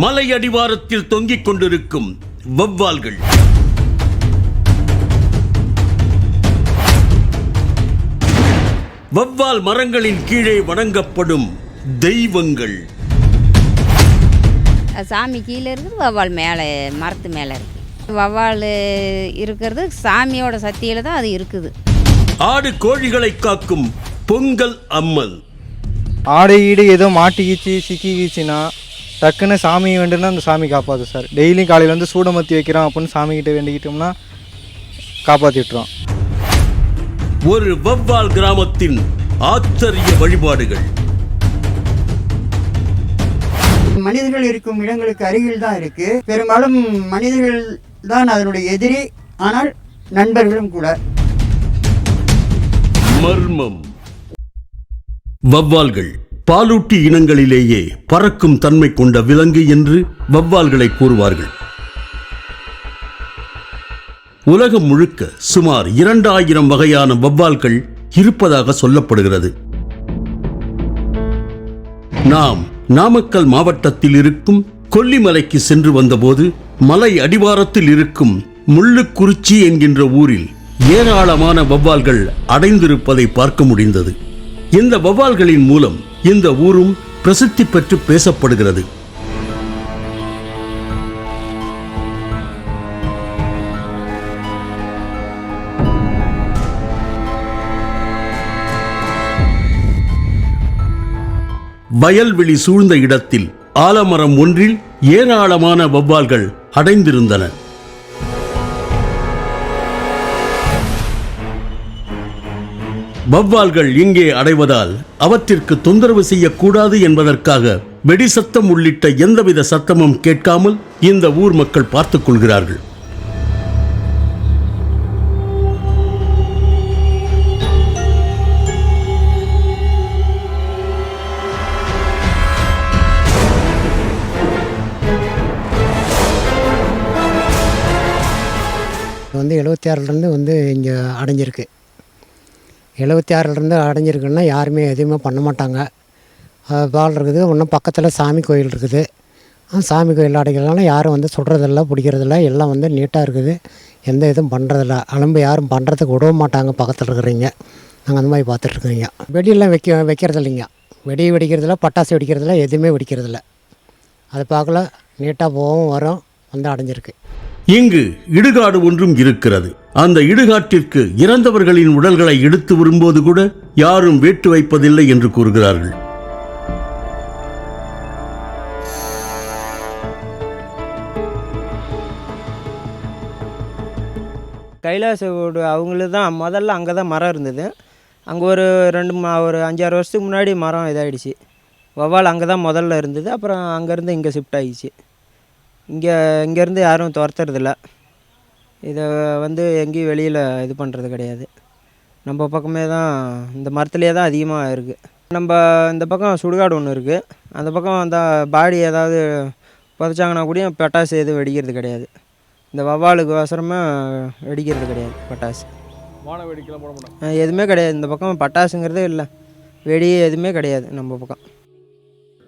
மலை அடிவாரத்தில் தொங்கிக் கொண்டிருக்கும் வவ்வால்கள் வவ்வால் மரங்களின் கீழே வணங்கப்படும் தெய்வங்கள். சாமி கீழே இருக்குது வவ்வால் மேலே மரத்து மேலே இருக்குது. வவ்வால் இருக்கிறது சாமியோட சக்தியில் தான் அது இருக்குது. ஆடு கோழிகளை காக்கும் பொங்கல் அம்மன் ஆடு ஈடு ஏதோ மாட்டிக்கிச்சு சிக்கிக்கிச்சுன்னா டக்குன்னு சாமி வேண்டுன்னா அந்த சாமி காப்பாற்று சார். டெய்லியும் காலையில் வந்து சூடமத்தி வைக்கிறோம் அப்படின்னு சாமிக்கிட்ட வேண்டிக்கிட்டோம்னா காப்பாற்றி விட்டுரும் ஒரு வவ்வால் கிராமத்தின் ஆச்சரிய வழிபாடுகள். மனிதர்கள் இருக்கும் இடங்களுக்கு அருகில் தான் இருக்கு. பெரும்பாலும் மனிதர்கள் தான் அதனுடைய எதிரி ஆனால் நண்பர்களும் கூட. மர்மம். வவ்வால்கள் பாலூட்டி இனங்களிலேயே பறக்கும் தன்மை கொண்ட விலங்கு என்று வவ்வால்களை கூறுவார்கள். உலகம் முழுக்க சுமார் இரண்டாயிரம் வகையான வவ்வால்கள் இருப்பதாக சொல்லப்படுகிறது. நாம் நாமக்கல் மாவட்டத்தில் இருக்கும் கொல்லிமலைக்கு சென்று வந்தபோது மலை அடிவாரத்தில் இருக்கும் முள்ளுக்குறிச்சி என்கின்ற ஊரில் ஏராளமான வவ்வால்கள் அடைந்திருப்பதை பார்க்க முடிந்தது. இந்த வவ்வால்களின் மூலம் இந்த ஊரும் பிரசித்தி பெற்று பேசப்படுகிறது. வயல்வெளி சூழ்ந்த இடத்தில் ஆலமரம் ஒன்றில் ஏராளமான வவ்வால்கள் அடைந்திருந்தன. வவ்வால்கள் இங்கே அடைவதால் அவற்றிற்கு தொந்தரவு செய்யக்கூடாது என்பதற்காக வெடி சத்தம் உள்ளிட்ட எந்தவித சத்தமும் கேட்காமல் இந்த ஊர் மக்கள் பார்த்துக் கொள்கிறார்கள். வந்து எழுபத்தி ஆறுலேருந்து வந்து இங்கே அடைஞ்சிருக்கு. எழுபத்தி ஆறுலேருந்து அடைஞ்சிருக்குன்னா யாருமே எதுவுமே பண்ண மாட்டாங்க. பால் இருக்குது இன்னும் பக்கத்தில் சாமி கோயில் இருக்குது. சாமி கோயில் அடைக்கலாம் யாரும் வந்து சுடுறதில்ல பிடிக்கிறதில்ல எல்லாம் வந்து நீட்டாக இருக்குது. எந்த இதுவும் பண்ணுறதில்ல அலம்பு யாரும் பண்ணுறதுக்கு விடவும் மாட்டாங்க பக்கத்தில் இருக்கிறீங்க நாங்கள் அந்த மாதிரி பார்த்துட்ருக்கோங்க வெடியெல்லாம் வைக்க வைக்கிறது இல்லைங்க வெடி வெடிக்கிறதில்ல பட்டாசு வெடிக்கிறதில்ல எதுவுமே வெடிக்கிறதில்ல. அதை பார்க்கல நீட்டாக போகவும் வரும் வந்து அடைஞ்சிருக்கு. இங்கு இடுகாடு ஒன்றும் இருக்கிறது. அந்த இடுகாட்டிற்கு இறந்தவர்களின் உடல்களை எடுத்து வரும்போது கூட யாரும் வேட்டு வைப்பதில்லை என்று கூறுகிறார்கள். கைலாசோடு அவங்களுக்கு தான் முதல்ல அங்கே தான் மரம் இருந்தது. அங்கே ஒரு ரெண்டு ஒரு அஞ்சாறு வருஷத்துக்கு முன்னாடி மரம் இதாகிடுச்சு வவ்வால் அங்கே தான் முதல்ல இருந்தது. அப்புறம் அங்கேருந்து இங்கே ஷிஃப்ட் ஆகிடுச்சு இங்கே இங்கேருந்து யாரும் துரத்துறதில்ல. இதை வந்து எங்கேயும் வெளியில் இது பண்ணுறது கிடையாது. நம்ம பக்கமே தான் இந்த மரத்துலேயே தான் அதிகமாக இருக்குது நம்ம இந்த பக்கம் சுடுகாடு ஒன்று இருக்குது அந்த பக்கம் அந்த பாடி ஏதாவது புதைச்சாங்கன்னா கூட பட்டாசு எதுவும் வெடிக்கிறது கிடையாது. இந்த வவ்வாலுக்கு அவசரமாக வெடிக்கிறது கிடையாது பட்டாசு. அஹ் எதுவுமே கிடையாது. இந்த பக்கம் பட்டாசுங்கிறதே இல்லை. வெடி எதுவுமே கிடையாது நம்ம பக்கம்.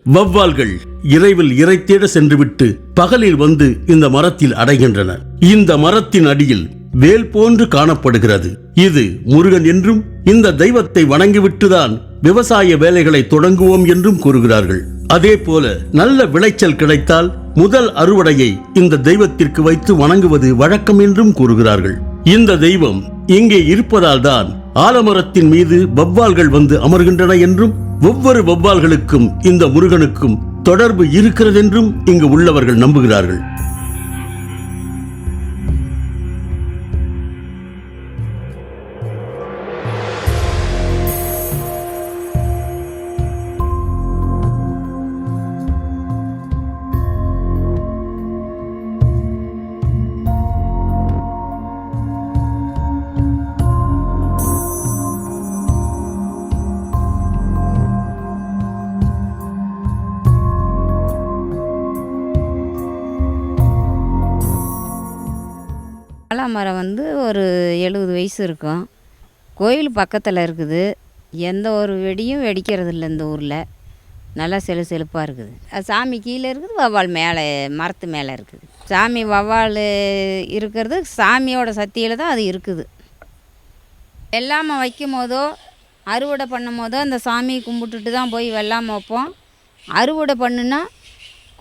வவ்வால்கள் இறைவில் இறை தேட சென்றுவிட்டு பகலில் வந்து இந்த மரத்தில் அடைகின்றன இந்த மரத்தின் அடியில் வேல் போன்று காணப்படுகிறது. இது முருகன் என்றும் இந்த தெய்வத்தை வணங்கிவிட்டுதான் விவசாய வேலைகளை தொடங்குவோம் என்றும் கூறுகிறார்கள். அதே போல நல்ல விளைச்சல் கிடைத்தால் முதல் அறுவடையை இந்த தெய்வத்திற்கு வைத்து வணங்குவது வழக்கம் என்றும் கூறுகிறார்கள். இந்த தெய்வம் இங்கே இருப்பதால் தான் ஆலமரத்தின் மீது வவ்வால்கள் வந்து அமர்கின்றன என்றும் ஒவ்வொரு வௌவால்களுக்கும் இந்த முருகனுக்கும் தொடர்பு இருக்கிறதென்றும் இங்கு உள்ளவர்கள் நம்புகிறார்கள். ஆலமரம் வந்து ஒரு எழுபது வயசு இருக்கும். கோயில் பக்கத்தில் இருக்குது. எந்த ஒரு வெடியும் வெடிக்கிறது இல்லை இந்த ஊரில். நல்லா செழு செழுப்பாக இருக்குது. சாமி கீழே இருக்குது வவ்வால் மேலே மரத்து மேலே இருக்குது. சாமி வவ்வால் இருக்கிறது சாமியோட சக்தியில் தான் அது இருக்குது. வெள்ளாமை வைக்கும் போதோ அறுவடை பண்ணும் போதோ அந்த சாமியை கும்பிட்டுட்டு தான் போய் வெள்ளாமை வைப்போம். அறுவடை பண்ணுன்னா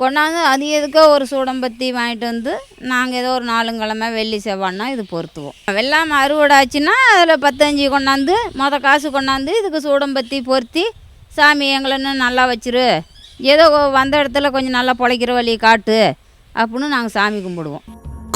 கொண்டாந்து அது எதுக்கோ ஒரு சூடம்பத்தி வாங்கிட்டு வந்து நாங்கள் ஏதோ ஒரு நாலுங்கிழமை வெள்ளி செவ்வாய்னா இது பொருத்துவோம். வெள்ளாமை அறுவடை ஆச்சுன்னா அதில் பத்தஞ்சு கொண்டாந்து மொத காசு கொண்டாந்து இதுக்கு சூடம்பத்தி பொருத்தி சாமி எங்களை இன்னும் நல்லா வச்சிரு. ஏதோ வந்த இடத்துல கொஞ்சம் நல்லா பொழைக்கிற வழி காட்டு. அப்படின்னு நாங்கள் சாமி கும்பிடுவோம்.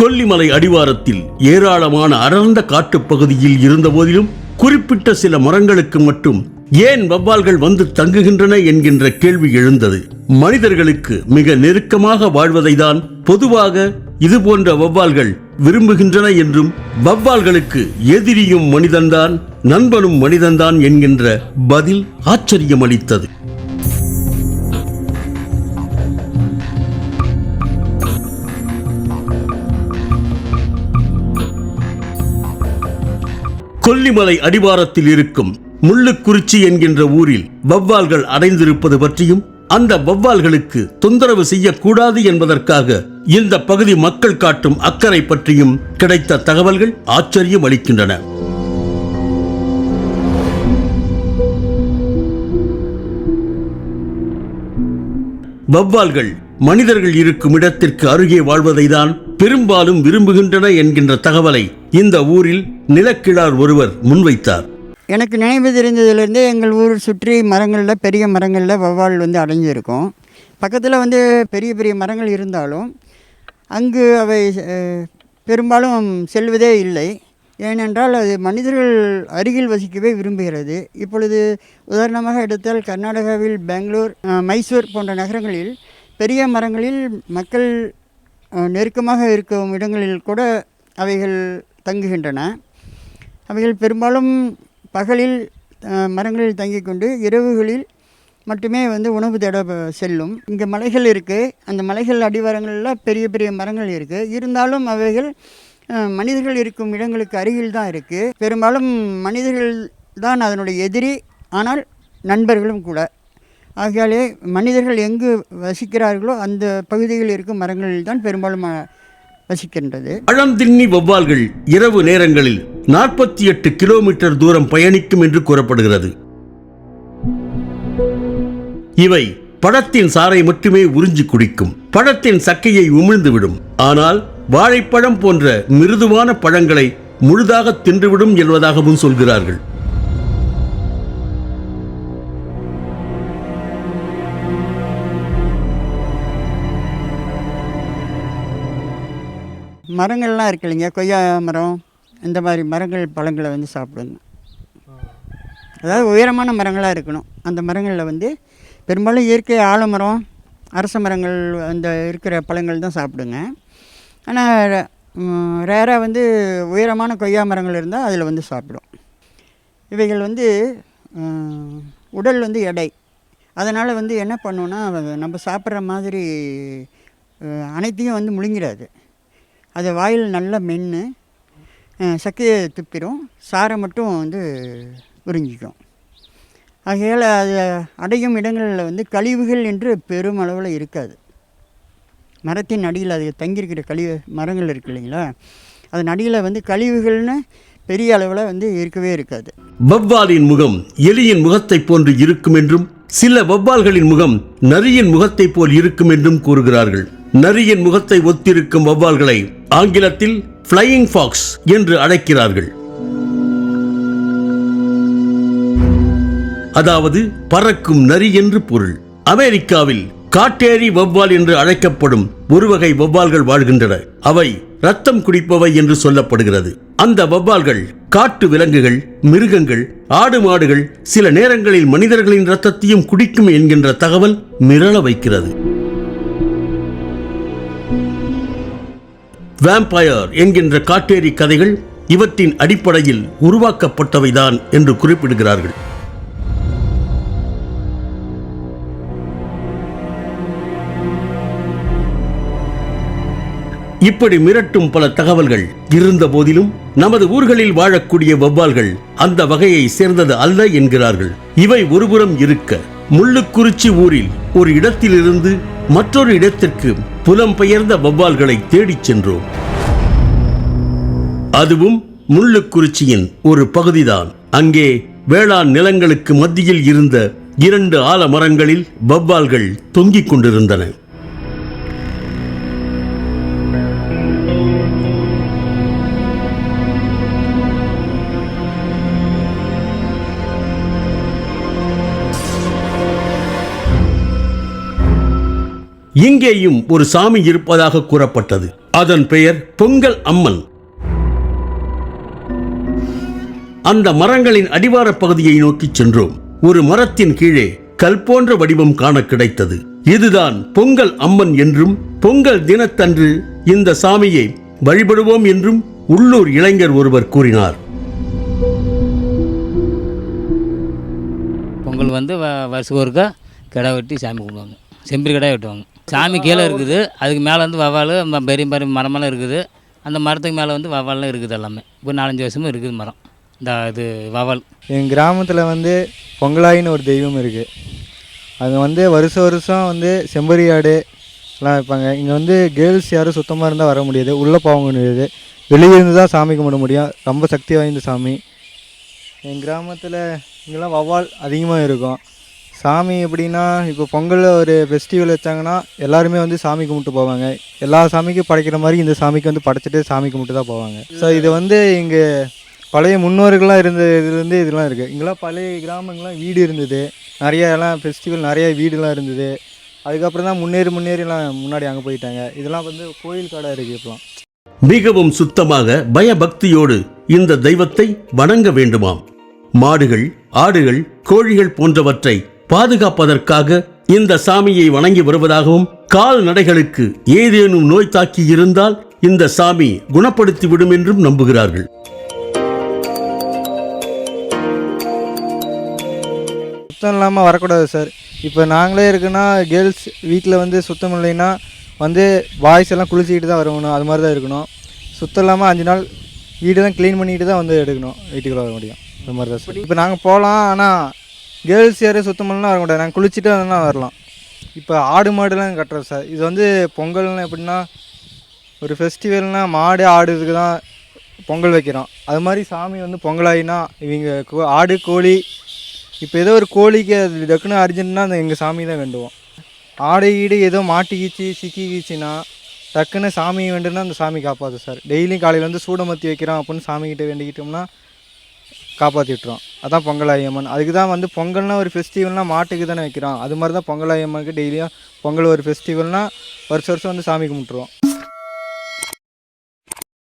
கொல்லிமலை அடிவாரத்தில் ஏராளமான அடர்ந்த காட்டுப் பகுதியில் இருந்த போதிலும் குறிப்பிட்ட சில மரங்களுக்கு மட்டும் ஏன் வவ்வால்கள் வந்து தங்குகின்றன என்கின்ற கேள்வி எழுந்தது. மனிதர்களுக்கு மிக நெருக்கமாக வாழ்வதைதான் பொதுவாக இது போன்ற வவ்வால்கள் விரும்புகின்றன என்றும் வவ்வால்களுக்கு எதிரியும் மனிதன்தான் நண்பனும் மனிதன்தான் என்கின்ற பதில் ஆச்சரியமளித்தது. கொல்லிமலை அடிவாரத்தில் இருக்கும் முள்ளுக்குறிச்சி என்கின்ற ஊரில் வவ்வால்கள் அடைந்திருப்பது பற்றியும் அந்த வவ்வால்களுக்கு தொந்தரவு செய்யக்கூடாது என்பதற்காக இந்த பகுதி மக்கள் காட்டும் அக்கறை பற்றியும் கிடைத்த தகவல்கள் ஆச்சரியம் அளிக்கின்றன. வவ்வால்கள் மனிதர்கள் இருக்கும் இடத்திற்கு அருகே வாழ்வதைதான் பெரும்பாலும் விரும்புகின்றன என்கின்ற தகவலை இந்த ஊரில் நிலக்கிழார் ஒருவர் முன்வைத்தார். எனக்கு நினைவு தெரிந்ததுலேருந்தே எங்கள் ஊர் சுற்றி மரங்களில் பெரிய மரங்களில் வௌவால் வந்து அடைஞ்சிருக்கும் பக்கத்தில் வந்து பெரிய பெரிய மரங்கள் இருந்தாலும் அங்கு அவை பெரும்பாலும் செல்வதே இல்லை. ஏனென்றால் அது மனிதர்கள் அருகில் வசிக்கவே விரும்புகிறது. இப்பொழுது உதாரணமாக எடுத்தால் கர்நாடகாவில் பெங்களூர் மைசூர் போன்ற நகரங்களில் பெரிய மரங்களில் மக்கள் நெருக்கமாக இருக்கும் இடங்களில் கூட அவைகள் தங்குகின்றன. அவைகள் பெரும்பாலும் பகலில் மரங்களில் தங்கி கொண்டு இரவுகளில் மட்டுமே வந்து உணவு தேட செல்லும். இங்கே மலைகள் இருக்குது அந்த மலைகள் அடிவாரங்களில் பெரிய பெரிய மரங்கள் இருக்குது இருந்தாலும் அவைகள் மனிதர்கள் இருக்கும் இடங்களுக்கு அருகில் தான் இருக்குது பெரும்பாலும் மனிதர்கள் தான் அதனுடைய எதிரி ஆனால் நண்பர்களும் கூட. ஆகையாலே மனிதர்கள் எங்கு வசிக்கிறார்களோ அந்த பகுதியில் இருக்கும் மரங்களில் தான் பெரும்பாலும் வசிக்கின்றது. பழம் தின்னி வௌவால்கள் இரவு நேரங்களில் நாற்பத்தி எட்டு கிலோமீட்டர் தூரம் பயணிக்கும் என்று கூறப்படுகிறது. இவை பழத்தின் சாறை மட்டுமே உறிஞ்சி குடிக்கும். பழத்தின் சக்கையை உமிழ்ந்துவிடும் ஆனால் வாழைப்பழம் போன்ற மிருதுவான பழங்களை முழுதாக தின்றுவிடும் என்பதாகவும் சொல்கிறார்கள். மரங்கள்லாம் இருக்கு இல்லைங்க கொய்யா மரம். இந்த மாதிரி மரங்கள் பழங்களை வந்து சாப்பிடுங்க அதாவது உயரமான மரங்களாக இருக்கணும். அந்த மரங்களில் வந்து பெரும்பாலும் இயற்கை ஆலமரம் அரச மரங்கள் அந்த இருக்கிற பழங்கள் தான் சாப்பிடுங்க. ஆனால் ரேராக வந்து உயரமான கொய்யா மரங்கள் இருந்தால் அதில் வந்து சாப்பிடும். இவைகள் வந்து உடல் வந்து எடை. அதனால் வந்து என்ன பண்ணுன்னா நம்ம சாப்பிட்ற மாதிரி அனைத்தையும் வந்து முழுங்கிடாது. அதை வாயில் நல்லா மென்று சக்கையை துப்பிடும். சாரை மட்டும் வந்து உறிஞ்சிக்கும். ஆகையால் அது அடையும் இடங்களில் வந்து கழிவுகள் என்று பெரும் அளவில் இருக்காது. மரத்தின் அடியில் அது தங்கியிருக்கிற கழிவு மரங்கள் இருக்கு இல்லைங்களா? அதன் அடியில் வந்து கழிவுகள்னு பெரிய அளவில் வந்து இருக்கவே இருக்காது. வவ்வாலின் முகம் எலியின் முகத்தைப் போன்று இருக்கும் என்றும் சில வவ்வால்களின் முகம் நரியின் முகத்தைப் போல் இருக்கும் என்றும் கூறுகிறார்கள். நரியின் முகத்தை ஒத்திருக்கும் வவ்வால்களை ஆங்கிலத்தில் ஃப்ளையிங் ஃபாக்ஸ் என்று அழைக்கிறார்கள். அதாவது பறக்கும் நரி என்று பொருள். அமெரிக்காவில் காட்டேரி வவ்வால் என்று அழைக்கப்படும் ஒரு வகை வவ்வால்கள் வாழ்கின்றன. அவை ரத்தம் குடிப்பவை என்று சொல்லப்படுகிறது. அந்த வவ்வால்கள் காட்டு விலங்குகள் மிருகங்கள் ஆடு மாடுகள் சில நேரங்களில் மனிதர்களின் ரத்தத்தையும் குடிக்கும் என்கின்ற தகவல் மிரள வைக்கிறது. வேம்பயர் என்கின்ற காட்டேரி கதைகள் இவற்றின் அடிப்படையில் உருவாக்கப்பட்டவைதான் என்று குறிப்பிடுகிறார்கள். இப்படி மிரட்டும் பல தகவல்கள் இருந்த போதிலும் நமது ஊர்களில் வாழக்கூடிய வௌவால்கள் அந்த வகையை சேர்ந்தது அல்ல என்கிறார்கள். இவை ஒருபுறம் இருக்க முள்ளுக்குறிச்சி ஊரில் ஒரு இடத்திலிருந்து மற்றொரு இடத்திற்கு புலம்பெயர்ந்த வவ்வால்களை தேடிச் சென்றோம். அதுவும் முள்ளுக்குறிச்சியின் ஒரு பகுதிதான். அங்கே வேளாண் நிலங்களுக்கு மத்தியில் இருந்த இரண்டு ஆலமரங்களில் வவ்வால்கள் தொங்கிக் கொண்டிருந்தன. இங்கேயும் ஒரு சாமி இருப்பதாக கூறப்பட்டது. அதன் பெயர் பொங்கல் அம்மன். அந்த மரங்களின் அடிவார பகுதியை நோக்கிச் சென்றோம். ஒரு மரத்தின் கீழே கல் போன்ற வடிவம் காண கிடைத்தது. இதுதான் பொங்கல் அம்மன் என்றும் பொங்கல் தினத்தன்று இந்த சாமியை வழிபடுவோம் என்றும் உள்ளூர் இளைஞர் ஒருவர் கூறினார். பொங்கல் வந்து வ- வருஷத்துக்கு ஒருக்கா கிடா வெட்டி சாமி கும்பிடுவாங்க. செம்பரி கிடா வெட்டுவாங்க. சாமி கீழே இருக்குது. அதுக்கு மேலே வந்து வவ்வால் பெரிய பெரிய மரமெல்லாம் இருக்குது. அந்த மரத்துக்கு மேலே வந்து வவ்வால்லாம் இருக்குது எல்லாமே. இப்போ நாலஞ்சு வருஷமும் இருக்குது மரம். இந்த இது வவ்வால். எங்கள் கிராமத்தில் வந்து பொங்கலாயின்னு ஒரு தெய்வம் இருக்குது அங்கே வந்து வருஷம் வருஷம் வந்து செம்பரி ஆடு எல்லாம் வைப்பாங்க. இங்கே வந்து கேர்ள்ஸ் யாரும் சுத்தமாக இருந்தால் வர முடியாது. உள்ளே போக முடியாது. வெளியே இருந்து தான் சாமி கும்பிட முடியும். ரொம்ப சக்தி வாய்ந்த சாமி. எங்கள் கிராமத்தில் இங்கெல்லாம் வவ்வால் அதிகமாக இருக்கும். சாமி எப்படின்னா இப்போ பொங்கலில் ஒரு ஃபெஸ்டிவல் வச்சாங்கன்னா எல்லாருமே வந்து சாமி கும்பிட்டு போவாங்க. எல்லா சாமிக்கும் படைக்கிற மாதிரி இந்த சாமிக்கு வந்து படைச்சிட்டு சாமி கும்பிட்டு தான் போவாங்க. ஸோ இது வந்து இங்கே பழைய முன்னோர்கள்லாம் இருந்த இதுலேருந்து இதெல்லாம் இருக்குது இங்கெல்லாம் பழைய கிராமங்கள்லாம் வீடு இருந்தது. நிறைய எல்லாம் ஃபெஸ்டிவல் நிறைய வீடுலாம் இருந்தது. அதுக்கப்புறம் தான் முன்னேறி முன்னேறிலாம் முன்னாடி அங்கே போயிட்டாங்க. இதெல்லாம் வந்து கோயில் கடை இருக்குது இப்போலாம் மிகவும் சுத்தமாக பயபக்தியோடு இந்த தெய்வத்தை வணங்க வேண்டுமாம். மாடுகள் ஆடுகள் கோழிகள் போன்றவற்றை பாதுகாப்பதற்காக இந்த சாமியை வணங்கி வருவதாகவும் கால்நடைகளுக்கு ஏதேனும் நோய் தாக்கி இருந்தால் இந்த சாமி குணப்படுத்தி விடும் என்றும் நம்புகிறார்கள். சுத்தம் இல்லாமல் வரக்கூடாது சார். இப்போ நாங்களே இருக்குன்னா கேர்ள்ஸ் வீட்டில் வந்து சுத்தம் இல்லைன்னா வந்து பாய்ஸ் எல்லாம் குளிச்சுக்கிட்டு தான் வரணும். அது மாதிரி தான் இருக்கணும். சுத்தம் இல்லாமல் அஞ்சு நாள் வீடெல்லாம் க்ளீன் பண்ணிட்டு தான் வந்து எடுக்கணும். வீட்டுக்குள்ளே வர முடியும். அது மாதிரி தான் சார். இப்போ நாங்கள் போகலாம் ஆனால் கேர்ள்ஸ் யாரும் சுத்தம் பண்ணலாம் வர நாங்கள் குளிச்சுட்டு தான் வரலாம். இப்போ ஆடு மாடுலாம் கட்டுறோம் சார். இது வந்து பொங்கல்னால் எப்படின்னா ஒரு ஃபெஸ்டிவல்னால் மாடு ஆடு இதுக்கு தான் பொங்கல் வைக்கிறோம். அது மாதிரி சாமி வந்து பொங்கலாயினா இவங்க கோ- ஆடு கோழி இப்போ ஏதோ ஒரு கோழிக்கு அது டக்குன்னு அர்ஜென்ட்னா அந்த எங்கள் சாமி தான் வேண்டுவோம். ஆடு ஈடு ஏதோ மாட்டிக்கிச்சு சிக்கிக்கிச்சுன்னா டக்குன்னு சாமி வேண்டுன்னா அந்த சாமி காப்பாது சார். டெய்லியும் காலையில் வந்து சூடமத்தி வைக்கிறோம் அப்படின்னு சாமிக்கிட்ட வேண்டிக்கிட்டோம்னா காப்பாற்றிட்டுறோம் அதான் பொங்கலாயம்மன் அதுக்கு தான் வந்து பொங்கல்னால் ஒரு ஃபெஸ்டிவல்னால் மாட்டுக்கு தானே வைக்கிறோம். அது மாதிரி தான் பொங்கலாயம்மனுக்கு டெய்லியும் பொங்கல் ஒரு ஃபெஸ்டிவல்னால் வருஷம் வருஷம் வந்து சாமி கும்பிட்ருவோம்